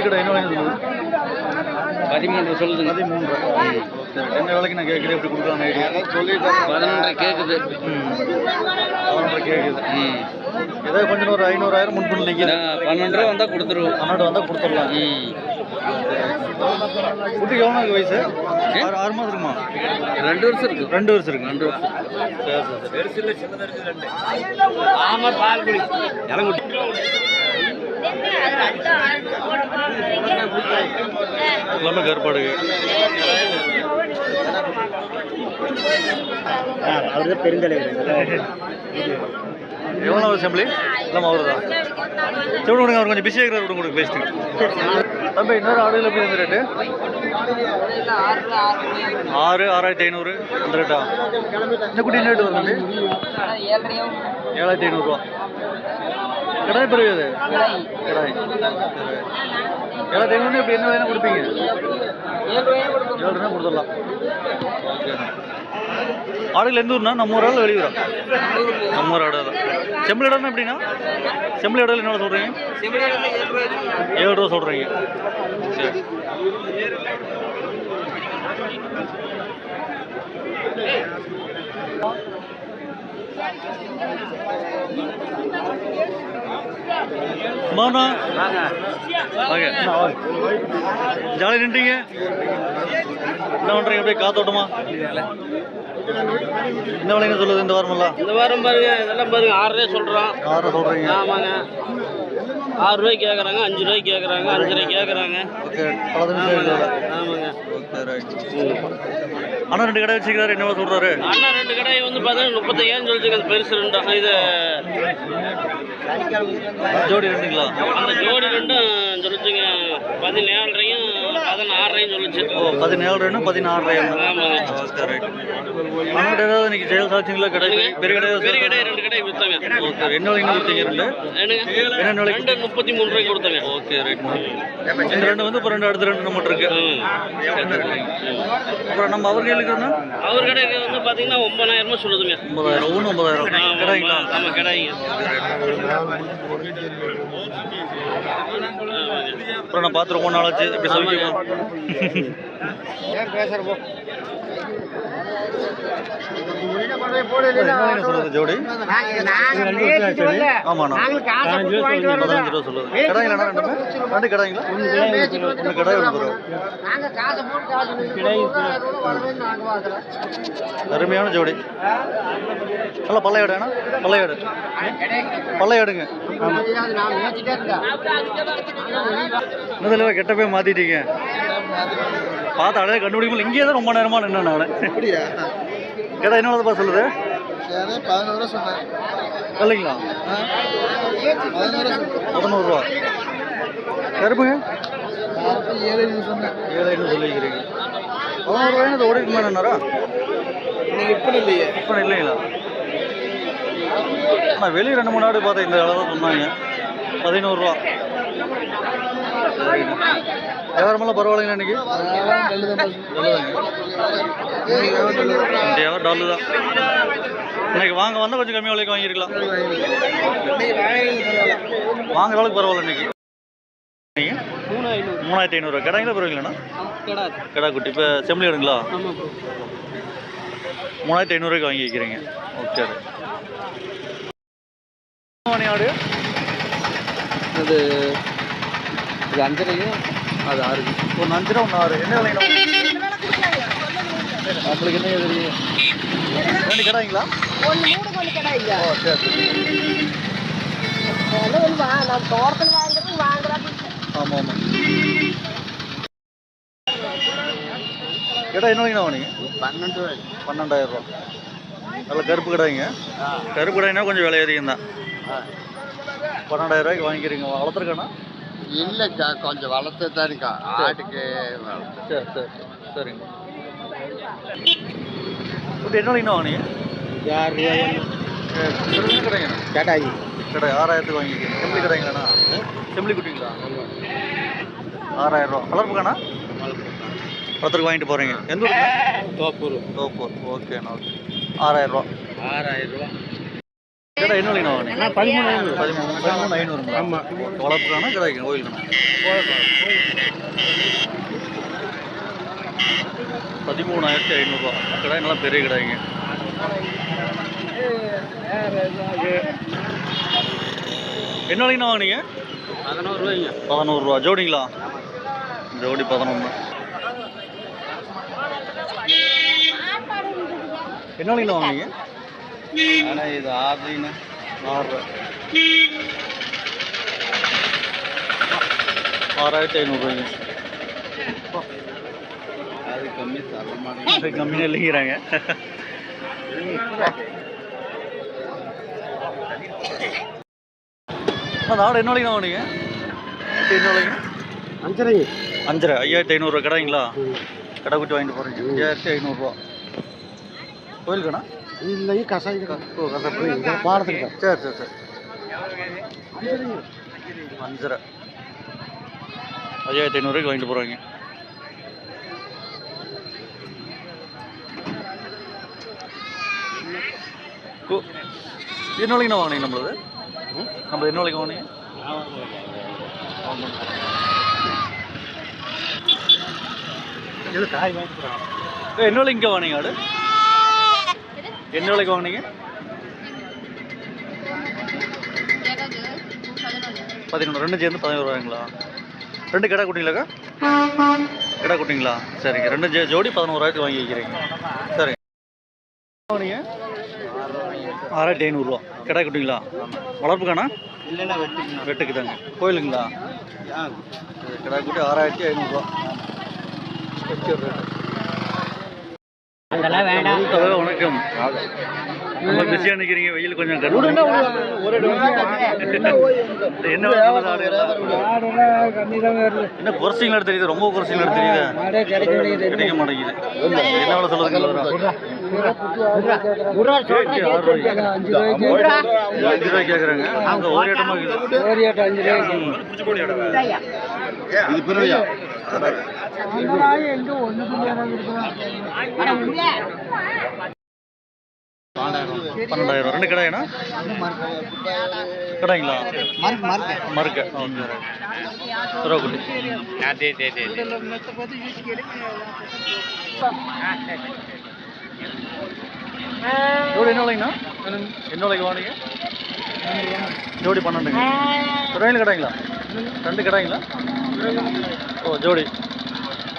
கடை என்ன பதிமூன்று சொல்லுதுங்க பதிமூன்று. என்ன வேலைக்கு நான் கேட்குறேன்? எப்படி கொடுக்கலாம் ஐடியா? பதினொன்றரை கேட்குது பதினொன்று கேட்குது ம். ஏதோ கொஞ்சம் ஒரு ஐநூறாயிரம் முன் பண்ணி நான் பன்னெண்டு வந்தால் கொடுத்துருவோம். பன்னெண்டு வந்தால் கொடுத்துடலாம். ம். குட்டிக்கு எவ்வளோ இருக்கு வயசு? ஆறு ஆறு மாதம் இருக்குமா? ரெண்டு வருஷம் இருக்கு. ரெண்டு வருஷம் இருக்கு. ரெண்டு வருஷம். சரி ஆமாம் பால் குடி. இளங்குடி எல்லாமே கருப்பாடு. அவர் பெருந்தலைவர். எவ்வளோ செம்பிளி இல்லாமல் அவரு தான் விடுங்க அவர் கொஞ்சம் பிஸியாக இருக்கிறார் கொடுங்க பேசிட்டு தம்பி இன்னொரு ஆடுகள் எப்படி இந்த ரேட்டு ஆறு ஆறாயிரத்தி ஐநூறு அந்த ரேட்டா இந்த குட்டி ரேட்டு வரும் தம்பி? ஏழாயிரத்தி ஐநூறுரூவா கிடாய் பிறகு அது? கிடாய். ஏழாயிரத்தி ஐநூறு எப்படி என்ன வேணும் கொடுப்பீங்க? ஏழு ரூபா கொடுத்துடலாம். ஓகே ஆடுகள் எந்த ஊர்னா? நம்ம ஊரா இல்லை வெளியூரா? நம்ம ஊர் ஆடு தான் செம்பிள் இடம்னா எப்படின்னா? செம்பிள் இடம் என்ன சொல்கிறீங்க ஏழு ரூபா சொல்கிறீங்க சரி. மாண்ணா வாங்க ஜாலி நின்றீங்க என்ன பண்ணுறீங்க அப்படியே காத்தோட்டமா? என்ன விலைங்க சொல்லுது இந்த வாரமெல்லாம்? இந்த வாரம் பாருங்க இதெல்லாம் பாருங்க ஆறு ரூபாய் சொல்கிறோம் ஆறு சொல்கிறீங்க ஆமாங்க. ஆறு ரூபாய்க்கு கேட்குறாங்க அஞ்சு ரூபாய்க்கு கேட்குறாங்க அஞ்சு ரூபாய்க்கு கேட்குறாங்க ஆமாங்க அண்ணா ரெண்டு கடை வச்சுக்கிறாரு என்ன சொல்கிறாரு அண்ணா ரெண்டு கடை வந்து பார்த்தீங்கன்னா முப்பத்தையாயிரம் சொல்லிச்சுங்க அந்த பெருசு ரெண்டும் இது ஜோடி ரெண்டுங்களா? அந்த ஜோடி ரெண்டும் சொல்லிச்சுங்க பதினேழரையும் ஓ பதினேழு ரெண்டு பதினாறு ஆமாங்க ஓகே ரைட் அண்ணா ஏதாவது இன்னைக்கு சேல்ஸ் ஆச்சுங்களா கடை பெரிய கடை பெரிய கடை ரெண்டு கடை வித்தாங்க. ஓகே என்ன விலைங்க கொடுத்தீங்க ரெண்டு? என்னங்க? என்ன விலைக்கு ரெண்டு முப்பத்தி மூணு ரூபாய்க்கு கொடுத்தாங்க. ஓகே ரைட் இந்த ரெண்டு வந்து இப்போ ரெண்டு அடுத்த ரெண்டு நம்மகிட்ட இருக்கு. அப்புறம் நம்ம அவர் கையில் அவர் கடை வந்து பார்த்தீங்கன்னா ஒன்பதாயிரமா சொல்லுதுங்க. ஒன்பதாயிரம் ஒன்று ஒன்பதாயிரம். கடாய்ங்க அப்புறம் நான் பார்த்து ரொம்ப நாளாச்சு. இப்படி சௌக்கியமா என்ன சொல்லுது ஜோடி ஆமாண்ணா. பதினஞ்சு ரூபா சொல்லுது கடாய்ங்களா ரெண்டுமே? ரெண்டு கடாய்ங்களா ஒன்று கடாய் ஒன்று அருமையான ஜோடி. நல்லா பல்லையாடு அண்ணா பல்லையாடு பல்லையாடுங்க இன்னும் கெட்ட போய் மாத்திட்டீங்க. பார்த்து அழகாக கண்டுபிடிக்க முடியல. இங்கேயே தான் ரொம்ப நேரமா நின்று நான். கேட்டா என்னப்பா சொல்லுது. பதினோரு சொன்னேன். இல்லைங்களா பதினோரு பதினோருவா கருப்புங்க ஏழு சொன்னேன். ஏழு ஐநூறு சொல்லிக்கிறீங்க பதினோரு ரூபாய் அது ஓடிக்கு மேலேனாரா இன்னைக்கு எப்படி இல்லையே. இப்போ இல்லைங்களா? ஆனால் வெளியே ரெண்டு மூணு நாடு பார்த்தேன் இந்த அளவு தான் சொன்னாங்க பதினோருவா சரிங்க. வியாபாரமெல்லாம் பரவாயில்லைங்களா இன்னைக்கு? வியாபாரம் டல்லு தான். இன்னைக்கு வாங்க வந்தால் கொஞ்சம் கம்மி விலைக்கு வாங்கியிருக்கலாம். வாங்குற அளவுக்கு பரவாயில்ல இன்னைக்கு. மூணாயிரத்தி ஐநூறுரூவா கடைங்களா பரவாயில்லைண்ணா கடை கடா குட்டி இப்போ செம்மலி எடுங்களா மூணாயிரத்தி ஐநூறுரூவாய்க்கு வாங்கி வைக்கிறீங்க. ஓகே. மணி ஆடு அது இது அஞ்சரையும் அது ஆறு ஒன்று அஞ்சு ரூபா ஒன்று ஆறு. என்ன விலைங்க? நம்மளுக்கு என்ன தெரியும்? ரெண்டு கடாய்ங்களா ஒன்று மூணு கொண்டு கிடையாது ஓ சரி சரி. வா நான் தோட்டத்தில் வாங்குறது வாங்குறாங்க ஆமாம் ஆமாம் கடா என்ன வாங்கினா வாங்க பன்னெண்டு பன்னெண்டாயிரம் ரூபா. நல்ல கருப்பு கடாய்ங்க கருப்பு கடாய்னா கொஞ்சம் விலை அதிகம் தான் பன்னெண்டாயிரம் ரூபாய்க்கு வாங்கிக்கிறீங்க. வளர்த்துருக்கானா இல்லைக்கா கொஞ்சம் வளர்த்து தான் இருக்கா ஆட்டுக்கு சரி சரி. சரிங்க. இப்போ என்ன வாங்கினா வாங்கினீங்க? யார் கடைங்க. கேட்டாய். கடை ஆறாயிரத்துக்கு வாங்கிக்கிறீங்க செம்பளி கடைங்களாண்ணா? செம்பளி குட்டிங்களா? ஆறாயிரம் ரூபா. வளர்ப்புக்காண்ணா பத்திரிக்கை வாங்கிட்டு போகிறீங்க எந்த ஊர் தோப்பூர். தோப்பூர். ஓகேண்ணா ஓகே. ஆறாயிரம் ரூபா. ஆறாயிரம் ரூபா. கேட்டா என்ன விலைண்ணா வாங்கினீங்க பதிமூணு ஐநூறு. பதிமூணு பதிமூணு ஐநூறு ஆமாம் வளர்ப்புக்கானா கிடைக்கும் கோயிலுக்குண்ணா பதிமூணாயிரத்தி ஐநூறுரூவா கடை நல்லா பெரிய கடைங்க என்ன விலைக்குண்ணா வாங்கினீங்க? பதினோரு ரூபாய்ங்க. பதினோருவா ஜோடிங்களா? ஜோடி பதினொன்று என்ன விலைக்குண்ணா வாங்கினீங்க? ஆனால் இது ஆறுலிங்கண்ணா ஆறு ஆறாயிரத்தி ஐநூறுரூவாய்ங்க அது கம்மி தர மாட்டேங்குது கம்மியாக இல்லைங்கிறாங்க. அந்த ஆடு என்ன விலைக்கு வாங்கினீங்க? என்ன விலைங்க அஞ்சரைங்க. அஞ்சரை. ஐயாயிரத்தி ஐநூறுரூவா கடைங்களா? கடை குட்டி வாங்கிட்டு போகிறீங்க ஐயாயிரத்தி ஐநூறுரூவா கோயிலுக்காண்ணா இல்லைங்க கசாய் ஓ கசப்பு. பாடத்துக்கு சரி சரி சரி. அஞ்சரை ஐயாயிரத்தி ஐநூறுரூவாய்க்கு வாங்கிட்டு போகிறாங்க என்ன விலைக்கு வாங்கினீங்க நம்மளது? நம்ம என்ன விலைக்கு வாங்கினீங்க? என்ன விலைக்கு இங்கே வாங்கினீங்க ஆடு? என்ன விலைக்கு வாங்கினீங்க? பதினொன்று. ரெண்டு சேர்ந்து பதினோரு ரூபாய்ங்களா? ரெண்டு கடை குட்டிங்களாக்கா? கடை குட்டிங்களா? சரிங்க. ரெண்டு ஜே ஜோடி பதினோராயிரத்துக்கு வாங்கி வைக்கிறீங்க. சரிங்க. வாங்கினீங்க? ஆறாயிரத்தி ஐநூறுரூவா கடை குட்டிங்களா? வளர்ப்புக்காண்ணா இல்லைன்னா வெட்டுக்கு தாங்க கோயிலுங்களா? கடை குட்டி ஆறாயிரத்தி ஐநூறுரூவா வணக்கம் ரொம்ப நிற்கிறீங்க வெயில் கொஞ்சம் என்ன? என்ன குறைச்சிங்களா தெரியுது ரொம்ப குறைச்சிங்களா தெரியுது கிடைக்க மாட்டேங்குது. என்ன வேலை சொல்லுதுங்க அஞ்சு ரூபாய் கேட்குறாங்க அங்கே ஒரு இடமா இருக்குது. இது பிறவையா? பன்னெண்டாயிரம். ரெண்டு கடாயினா கடாய்ங்களா மறுக்க ஜோடி என்ன விலைங்கண்ணா? என்ன விலைக்கு வாங்கினீங்க? ஜோடி பன்னெண்டுங்க. கடாயில் கடாய்ங்களா ரெண்டு கடாய்ங்களா ஓ ஜோடி.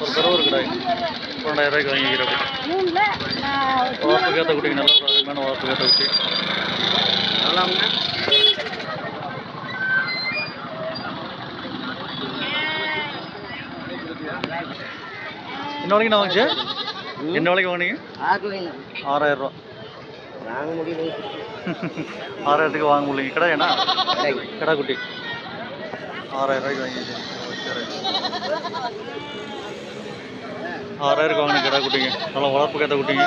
ஒரு கடை ஒரு கடாய் பன்னெண்டாயிரம் ரூபாய்க்கு வாங்கிக்கிறோம் வளர்ப்பு கேத்த குட்டிங்க நல்ல ஒரு அருமையான குட்டி. என்ன விலைக்கு நான் வாங்கிச்சு? என்ன விலைக்கு வாங்கினீங்க? ஆறாயிரம் ரூபா. ஆறாயிரத்துக்கு வாங்க முடியல கடை என்ன? கடை. குட்டி. ஆறாயிரம் ரூபாய்க்கு வாங்கிச்சு ஆறாயிரம் கவனம் கிடா குட்டிங்க. நல்லா வளர்ப்பு கேட்ட குட்டிங்க.